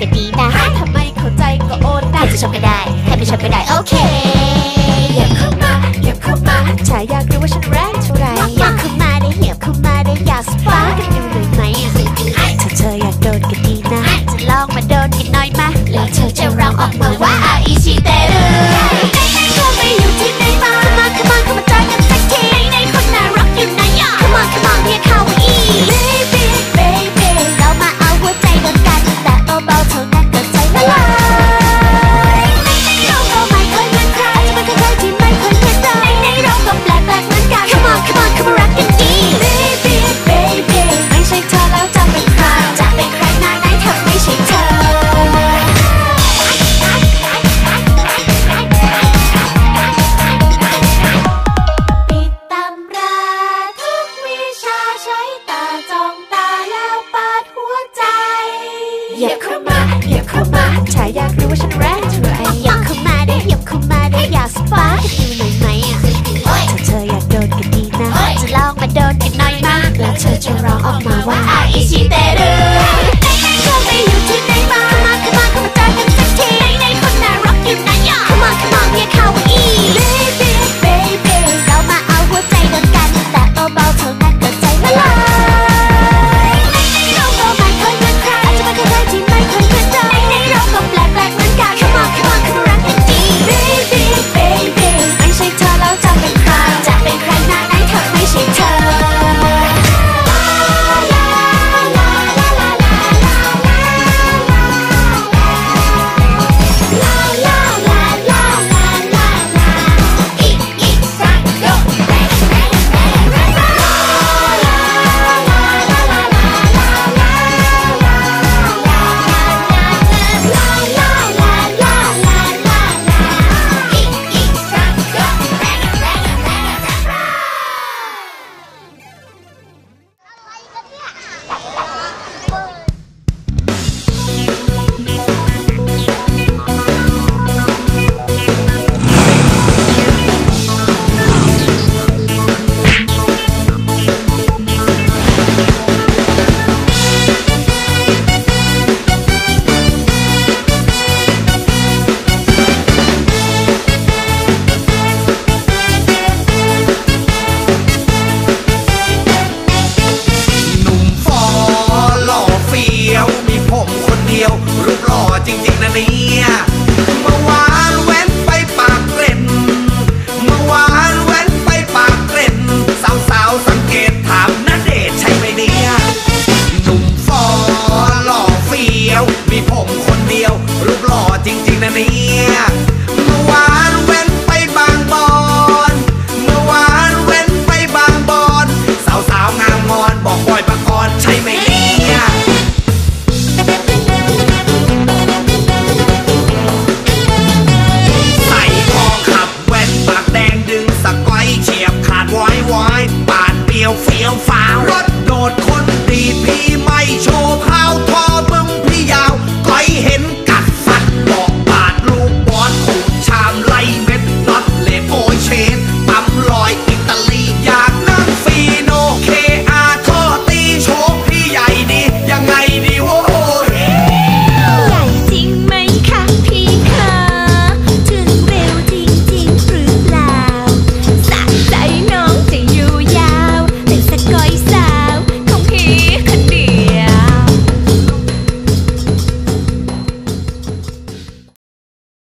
ก็ดีนะถ้าไม่เข้าใจก็โอนได้ให้ไปชอบก็ได้ให้ไปชอบก็ได้ โอเคอย่าเข้ามาอย่าเข้ามาฉายา รัาอยากรู้ว่าฉันรักเธอไออยากเข้มาได้หยียบเข้มาได้อยากสปาร์กดูหน่อยไหมอะถ้าเธออยาโดนกัดีนะ จะลองมาโดนกันหน่อยนะแล้วเธอจะร้องออกมาว่าอาอิชิเตรุ